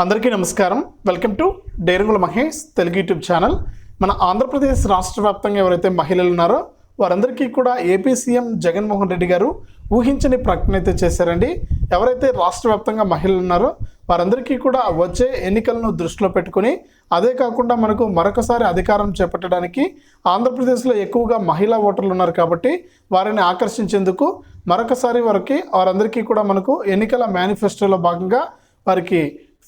అందరికీ నమస్కారం. Welcome to Derangula Mahesh Telugu YouTube channel. మన ఆంధ్రప్రదేశ్ రాష్ట్ర వ్యాప్తంగా ఎవరైతే మహిళలు ఉన్నారో వారందరికీ కూడా ఏపీ సీఎం జగన్మోహన్ రెడ్డి గారు ఊహించని ప్రకటన అయితే చేశారండి. ఎవరైతే రాష్ట్ర వ్యాప్తంగా మహిళలు ఉన్నారో వారందరికీ కూడా వచ్చే ఎన్నికలను దృష్టిలో పెట్టుకుని అదే కాకుండా మనకు మరొకసారి అధికారం చేపట్టడానికి ఆంధ్రప్రదేశ్లో ఎక్కువగా మహిళా ఓటర్లు ఉన్నారు కాబట్టి వారిని ఆకర్షించేందుకు మరొకసారి వారికి వారందరికీ కూడా మనకు ఎన్నికల మేనిఫెస్టోలో భాగంగా వారికి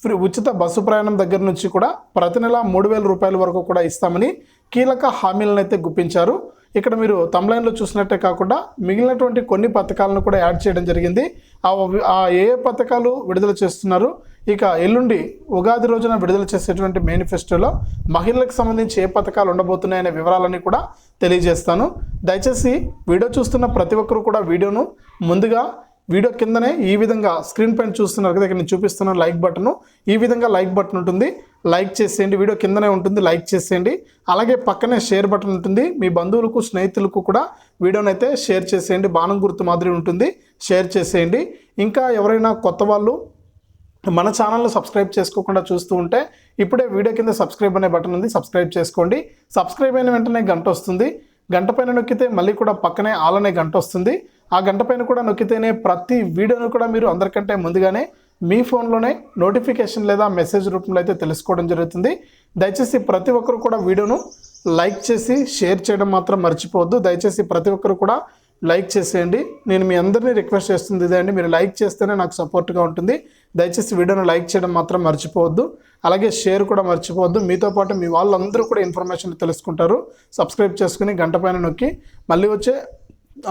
ఫ్రీ ఉచిత బస్సు ప్రయాణం దగ్గర నుంచి కూడా ప్రతి నెల మూడు వేల రూపాయల వరకు కూడా ఇస్తామని కీలక హామీలను అయితే గుప్పించారు. ఇక్కడ మీరు తమ్లైన్లో చూసినట్టే కాకుండా మిగిలినటువంటి కొన్ని పథకాలను కూడా యాడ్ చేయడం జరిగింది. ఆ ఆ ఏ ఏ పథకాలు విడుదల చేస్తున్నారు? ఇక ఎల్లుండి ఉగాది రోజున విడుదల చేసేటువంటి మేనిఫెస్టోలో మహిళలకు సంబంధించి ఏ పథకాలు ఉండబోతున్నాయనే వివరాలన్నీ కూడా తెలియజేస్తాను. దయచేసి వీడియో చూస్తున్న ప్రతి ఒక్కరు కూడా వీడియోను ముందుగా వీడియో కిందనే ఈ విధంగా స్క్రీన్ పైన చూస్తున్నారు కదా ఇక్కడ నేను చూపిస్తున్న లైక్ బటన్. ఈ విధంగా లైక్ బటన్ ఉంటుంది. లైక్ చేసేయండి. వీడియో కిందనే ఉంటుంది. లైక్ చేసేయండి. అలాగే పక్కనే షేర్ బటన్ ఉంటుంది. మీ బంధువులకు స్నేహితులకు కూడా వీడియోని అయితే షేర్ చేసేయండి. బాణం గుర్తు మాదిరి ఉంటుంది. షేర్ చేసేయండి. ఇంకా ఎవరైనా కొత్త వాళ్ళు మన ఛానల్ను సబ్స్క్రైబ్ చేసుకోకుండా చూస్తూ ఉంటే ఇప్పుడే వీడియో కింద సబ్స్క్రైబ్ అనే బటన్ ఉంది. సబ్స్క్రైబ్ చేసుకోండి. సబ్స్క్రైబ్ అయిన వెంటనే గంట వస్తుంది. గంట పైన నొక్కితే మళ్ళీ కూడా పక్కనే ఆల్ అనే గంట వస్తుంది. ఆ గంట పైన కూడా నొక్కితేనే ప్రతి వీడియోను కూడా మీరు అందరికంటే ముందుగానే మీ ఫోన్లోనే నోటిఫికేషన్ లేదా మెసేజ్ రూపంలో అయితే తెలుసుకోవడం జరుగుతుంది. దయచేసి ప్రతి ఒక్కరు కూడా వీడియోను లైక్ చేసి షేర్ చేయడం మాత్రం మర్చిపోవద్దు. దయచేసి ప్రతి ఒక్కరు కూడా లైక్ చేసేయండి. నేను మీ అందరినీ రిక్వెస్ట్ చేస్తుంది ఇదే అండి. మీరు లైక్ చేస్తేనే నాకు సపోర్ట్గా ఉంటుంది. దయచేసి వీడియోను లైక్ చేయడం మాత్రం మర్చిపోవద్దు. అలాగే షేర్ కూడా మర్చిపోవద్దు. మీతో పాటు మీ వాళ్ళందరూ కూడా ఇన్ఫర్మేషన్ తెలుసుకుంటారు. సబ్స్క్రైబ్ చేసుకుని గంట పైన నొక్కి మళ్ళీ వచ్చే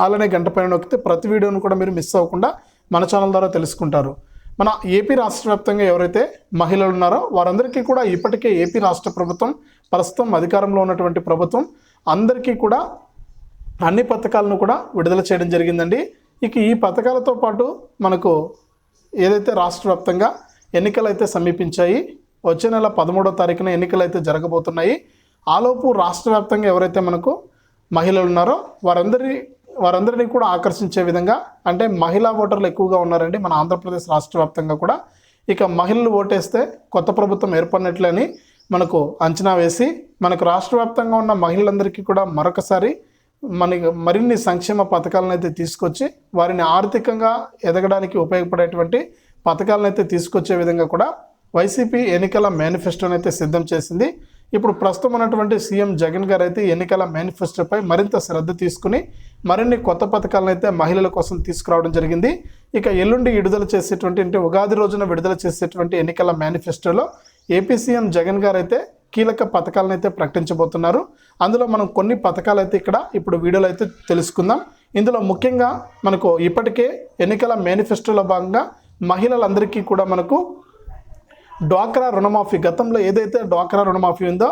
అలానే గంట పైన నొక్కితే ప్రతి వీడియోను కూడా మీరు మిస్ అవ్వకుండా మన ఛానల్ ద్వారా తెలుసుకుంటారు. మన ఏపీ రాష్ట్ర వ్యాప్తంగా ఎవరైతే మహిళలు ఉన్నారో వారందరికీ కూడా ఇప్పటికే ఏపీ రాష్ట్ర ప్రభుత్వం ప్రస్తుతం అధికారంలో ఉన్నటువంటి ప్రభుత్వం అందరికీ కూడా అన్ని పథకాలను కూడా విడుదల చేయడం జరిగిందండి. ఇక ఈ పథకాలతో పాటు మనకు ఏదైతే రాష్ట్ర వ్యాప్తంగా ఎన్నికలు అయితే సమీపించాయి వచ్చే నెల పదమూడో తారీఖున ఎన్నికలు అయితే జరగబోతున్నాయి ఆలోపు రాష్ట్ర వ్యాప్తంగా ఎవరైతే మనకు మహిళలు ఉన్నారో వారందరి వారందరినీ కూడా ఆకర్షించే విధంగా అంటే మహిళా ఓటర్లు ఎక్కువగా ఉన్నారండి మన ఆంధ్రప్రదేశ్ రాష్ట్ర వ్యాప్తంగా కూడా. ఇక మహిళలు ఓటేస్తే కొత్త ప్రభుత్వం ఏర్పడినట్లని మనకు అంచనా వేసి మనకు రాష్ట్ర వ్యాప్తంగా ఉన్న మహిళలందరికీ కూడా మరొకసారి మనకి మరిన్ని సంక్షేమ పథకాలను అయితే తీసుకొచ్చి వారిని ఆర్థికంగా ఎదగడానికి ఉపయోగపడేటువంటి పథకాలను అయితే తీసుకొచ్చే విధంగా కూడా వైసీపీ ఎన్నికల మేనిఫెస్టోని అయితే సిద్ధం చేసింది. ఇప్పుడు ప్రస్తుతం ఉన్నటువంటి సీఎం జగన్ గారు అయితే ఎన్నికల మేనిఫెస్టోపై మరింత శ్రద్ధ తీసుకుని మరిన్ని కొత్త పథకాలను అయితే మహిళల కోసం తీసుకురావడం జరిగింది. ఇక ఎల్లుండి విడుదల చేసేటువంటి అంటే ఉగాది రోజున విడుదల చేసేటువంటి ఎన్నికల మేనిఫెస్టోలో ఏపీ సీఎం జగన్ గారు అయితే కీలక పథకాలను అయితే ప్రకటించబోతున్నారు. అందులో మనం కొన్ని పథకాలు అయితే ఇక్కడ ఇప్పుడు వీడియోలో అయితే తెలుసుకుందాం. ఇందులో ముఖ్యంగా మనకు ఇప్పటికే ఎన్నికల మేనిఫెస్టోలో భాగంగా మహిళలందరికీ కూడా మనకు డ్వాక్రా రుణమాఫీ. గతంలో ఏదైతే డ్వాక్రా రుణమాఫీ ఉందో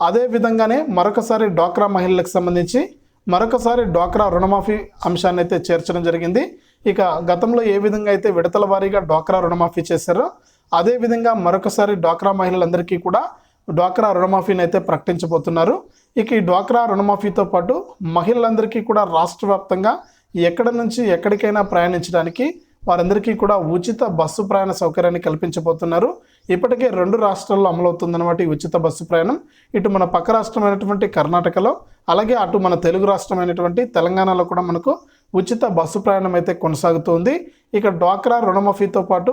అదే విధంగానే మరొకసారి డ్వాక్రా మహిళలకు సంబంధించి మరొకసారి డ్వాక్రా రుణమాఫీ అంశాన్ని అయితే చేర్చడం జరిగింది. ఇక గతంలో ఏ విధంగా అయితే విడతల వారీగా డ్వాక్రా రుణమాఫీ చేశారో అదే విధంగా మరొకసారి డ్వాక్రా మహిళలందరికీ కూడా డ్వాక్రా రుణమాఫీని అయితే ప్రకటించబోతున్నారు. ఇక ఈ డ్వాక్రా రుణమాఫీతో పాటు మహిళలందరికీ కూడా రాష్ట్ర వ్యాప్తంగా ఎక్కడ నుంచి ఎక్కడికైనా ప్రయాణించడానికి వారందరికీ కూడా ఉచిత బస్సు ప్రయాణ సౌకర్యాన్ని కల్పించబోతున్నారు. ఇప్పటికే రెండు రాష్ట్రాల్లో అమలవుతుందన్నమాట ఈ ఉచిత బస్సు ప్రయాణం. ఇటు మన పక్క రాష్ట్రమైనటువంటి కర్ణాటకలో అలాగే అటు మన తెలుగు రాష్ట్రమైనటువంటి తెలంగాణలో కూడా మనకు ఉచిత బస్సు ప్రయాణం అయితే కొనసాగుతుంది. ఇక డ్వాక్రా రుణమాఫీతో పాటు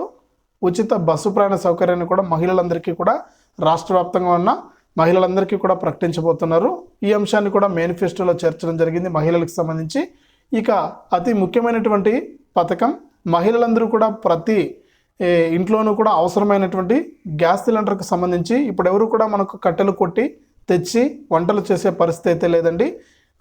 ఉచిత బస్సు ప్రయాణ సౌకర్యాన్ని కూడా మహిళలందరికీ కూడా రాష్ట్ర వ్యాప్తంగా ఉన్న మహిళలందరికీ కూడా ప్రకటించబోతున్నారు. ఈ అంశాన్ని కూడా మేనిఫెస్టోలో చేర్చడం జరిగింది మహిళలకు సంబంధించి. ఇక అతి ముఖ్యమైనటువంటి పథకం మహిళలందరూ కూడా ప్రతి ఇంట్లోనూ కూడా అవసరమైనటువంటి గ్యాస్ సిలిండర్కి సంబంధించి ఇప్పుడు ఎవరు కూడా మనకు కట్టెలు కొట్టి తెచ్చి వంటలు చేసే పరిస్థితి అయితే లేదండి.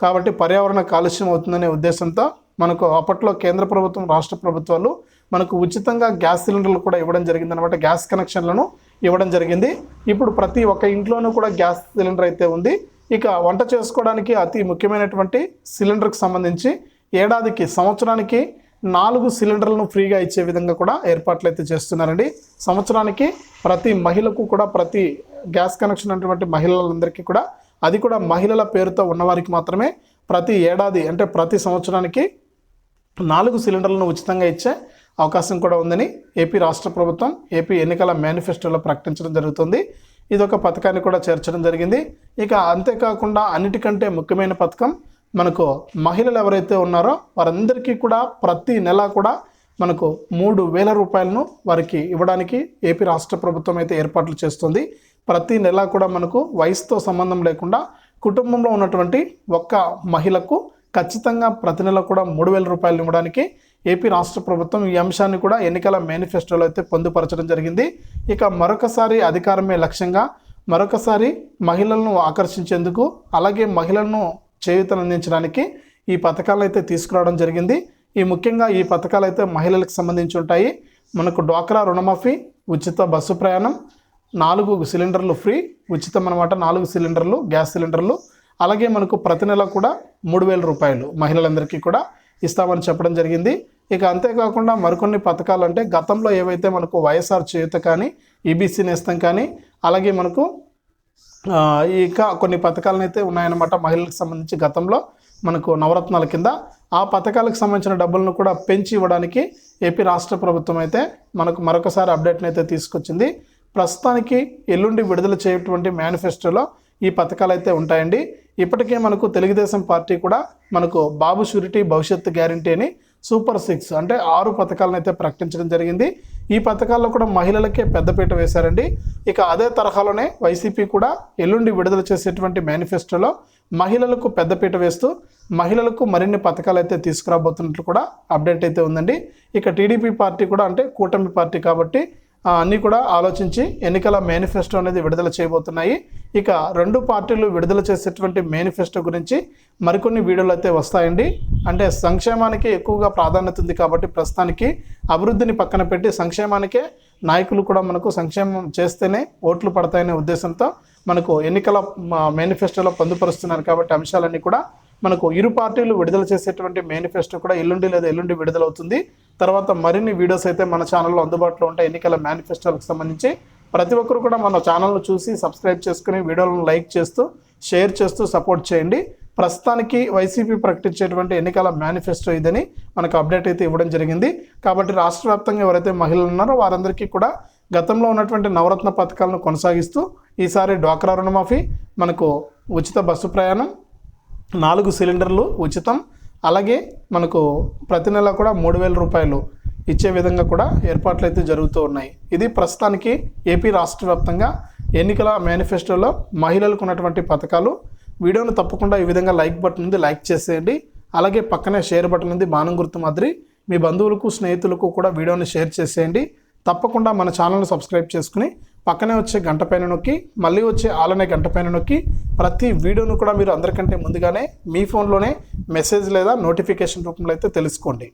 కాబట్టి పర్యావరణ కాలుష్యం అవుతుందనే ఉద్దేశంతో మనకు అప్పట్లో కేంద్ర ప్రభుత్వం రాష్ట్ర ప్రభుత్వాలు మనకు ఉచితంగా గ్యాస్ సిలిండర్లు కూడా ఇవ్వడం జరిగింది అనమాట గ్యాస్ కనెక్షన్లను ఇవ్వడం జరిగింది. ఇప్పుడు ప్రతి ఒక్క ఇంట్లోనూ కూడా గ్యాస్ సిలిండర్ అయితే ఉంది. ఇక వంట చేసుకోవడానికి అతి ముఖ్యమైనటువంటి సిలిండర్కి సంబంధించి ఏడాదికి సంవత్సరానికి నాలుగు సిలిండర్లను ఫ్రీగా ఇచ్చే విధంగా కూడా ఏర్పాట్లు అయితే చేస్తున్నారండి. సంవత్సరానికి ప్రతి మహిళకు కూడా ప్రతి గ్యాస్ కనెక్షన్ అటువంటి మహిళలందరికీ కూడా అది కూడా మహిళల పేరుతో ఉన్నవారికి మాత్రమే ప్రతి ఏడాది అంటే ప్రతి సంవత్సరానికి నాలుగు సిలిండర్లను ఉచితంగా ఇచ్చే అవకాశం కూడా ఉందని ఏపీ రాష్ట్ర ప్రభుత్వం ఏపీ ఎన్నికల మేనిఫెస్టోలో ప్రకటించడం జరుగుతుంది. ఇది ఒక పథకాన్ని కూడా చేర్చడం జరిగింది. ఇక అంతేకాకుండా అన్నిటికంటే ముఖ్యమైన పథకం మనకు మహిళలు ఎవరైతే ఉన్నారో వారందరికీ కూడా ప్రతి నెల కూడా మనకు మూడు వేల రూపాయలను వారికి ఇవ్వడానికి ఏపీ రాష్ట్ర ప్రభుత్వం అయితే ఏర్పాట్లు చేస్తుంది. ప్రతి నెల కూడా మనకు వయసుతో సంబంధం లేకుండా కుటుంబంలో ఉన్నటువంటి ఒక్క మహిళకు ఖచ్చితంగా ప్రతి నెల కూడా మూడు వేల రూపాయలు ఇవ్వడానికి ఏపీ రాష్ట్ర ప్రభుత్వం ఈ అంశాన్ని కూడా ఎన్నికల మేనిఫెస్టోలో అయితే పొందుపరచడం జరిగింది. ఇక మరొకసారి అధికారమే లక్ష్యంగా మరొకసారి మహిళలను ఆకర్షించేందుకు అలాగే మహిళలను చేయూతను అందించడానికి ఈ పథకాలు అయితే తీసుకురావడం జరిగింది. ఈ ముఖ్యంగా ఈ పథకాలు అయితే మహిళలకు సంబంధించి ఉంటాయి. మనకు డ్వాక్రా రుణమాఫీ ఉచిత బస్సు ప్రయాణం నాలుగు సిలిండర్లు ఫ్రీ ఉచితం అనమాట నాలుగు సిలిండర్లు గ్యాస్ సిలిండర్లు. అలాగే మనకు ప్రతి నెల కూడా మూడు వేల రూపాయలు మహిళలందరికీ కూడా ఇస్తామని చెప్పడం జరిగింది. ఇక అంతేకాకుండా మరికొన్ని పథకాలు అంటే గతంలో ఏవైతే మనకు వైఎస్ఆర్ చేయూత కానీ ఈబీసీ నేస్తం కానీ అలాగే మనకు ఇంకా కొన్ని పథకాలను అయితే ఉన్నాయన్నమాట. మహిళలకు సంబంధించి గతంలో మనకు నవరత్నాల కింద ఆ పథకాలకు సంబంధించిన డబ్బులను కూడా పెంచి ఇవ్వడానికి ఏపీ రాష్ట్ర ప్రభుత్వం అయితే మనకు మరొకసారి అప్డేట్ని అయితే తీసుకొచ్చింది. ప్రస్తుతానికి ఎల్లుండి విడుదల చేయటువంటి మేనిఫెస్టోలో ఈ పథకాలు అయితే ఉంటాయండి. ఇప్పటికే మనకు తెలుగుదేశం పార్టీ కూడా మనకు బాబు షూరిటీ భవిష్యత్తు గ్యారంటీ అని సూపర్ సిక్స్ అంటే ఆరు పథకాలను అయితే ప్రకటించడం జరిగింది. ఈ పథకాల్లో కూడా మహిళలకే పెద్దపీట వేశారండి. ఇక అదే తరహాలోనే వైసీపీ కూడా ఎల్లుండి విడుదల చేసేటువంటి మేనిఫెస్టోలో మహిళలకు పెద్దపీట వేస్తూ మహిళలకు మరిన్ని పథకాలు అయితే తీసుకురాబోతున్నట్లు కూడా అప్డేట్ అయితే ఉందండి. ఇక టీడీపీ పార్టీ కూడా అంటే కూటమి పార్టీ కాబట్టి అన్నీ కూడా ఆలోచించి ఎన్నికల మేనిఫెస్టో అనేది విడుదల చేయబోతున్నాయి. ఇక రెండు పార్టీలు విడుదల చేసేటువంటి మేనిఫెస్టో గురించి మరికొన్ని వీడియోలు అయితే వస్తాయండి. అంటే సంక్షేమానికి ఎక్కువగా ప్రాధాన్యత ఉంది కాబట్టి ప్రస్తుతానికి అభివృద్ధిని పక్కన పెట్టి సంక్షేమానికే నాయకులు కూడా మనకు సంక్షేమం చేస్తేనే ఓట్లు పడతాయనే ఉద్దేశంతో మనకు ఎన్నికల మేనిఫెస్టోలో పొందుపరుస్తున్నారు కాబట్టి అంశాలన్నీ కూడా మనకు ఇరు పార్టీలు విడుదల చేసేటువంటి మేనిఫెస్టో కూడా ఎల్లుండి లేదా ఎల్లుండి విడుదలవుతుంది. తర్వాత మరిన్ని వీడియోస్ అయితే మన ఛానల్లో అందుబాటులో ఉంటాయి. ఎన్నికల మేనిఫెస్టోలకు సంబంధించి ప్రతి ఒక్కరు కూడా మన ఛానల్ను చూసి సబ్స్క్రైబ్ చేసుకుని వీడియోలను లైక్ చేస్తూ షేర్ చేస్తూ సపోర్ట్ చేయండి. ప్రస్తుతానికి వైసీపీ ప్రకటించేటువంటి ఎన్నికల మేనిఫెస్టో ఇదని మనకు అప్డేట్ అయితే ఇవ్వడం జరిగింది. కాబట్టి రాష్ట్ర వ్యాప్తంగా ఎవరైతే మహిళలు ఉన్నారో వారందరికీ కూడా గతంలో ఉన్నటువంటి నవరత్న పథకాలను కొనసాగిస్తూ ఈసారి డ్వాక్రా రుణమాఫీ మనకు ఉచిత బస్సు ప్రయాణం నాలుగు సిలిండర్లు ఉచితం అలాగే మనకు ప్రతి నెల కూడా మూడు వేల రూపాయలు ఇచ్చే విధంగా కూడా ఏర్పాట్లు అయితే జరుగుతూ ఉన్నాయి. ఇది ప్రస్తుతానికి ఏపీ రాష్ట్ర వ్యాప్తంగా ఎన్నికల మేనిఫెస్టోలో మహిళలకు ఉన్నటువంటి పథకాలు. వీడియోను తప్పకుండా ఈ విధంగా లైక్ బటన్ ఉంది లైక్ చేసేయండి. అలాగే పక్కనే షేర్ బటన్ ఉంది బాణం గుర్తు మాదిరి మీ బంధువులకు స్నేహితులకు కూడా వీడియోని షేర్ చేసేయండి. తప్పకుండా మన ఛానల్ని సబ్స్క్రైబ్ చేసుకుని పక్కనే వచ్చే గంట పైన నొక్కి మళ్ళీ వచ్చే ఆలనే గంట పైన నొక్కి ప్రతి వీడియోను కూడా మీరు అందరికంటే ముందుగానే మీ ఫోన్లోనే మెసేజ్ లేదా నోటిఫికేషన్ రూపంలో అయితే తెలుసుకోండి.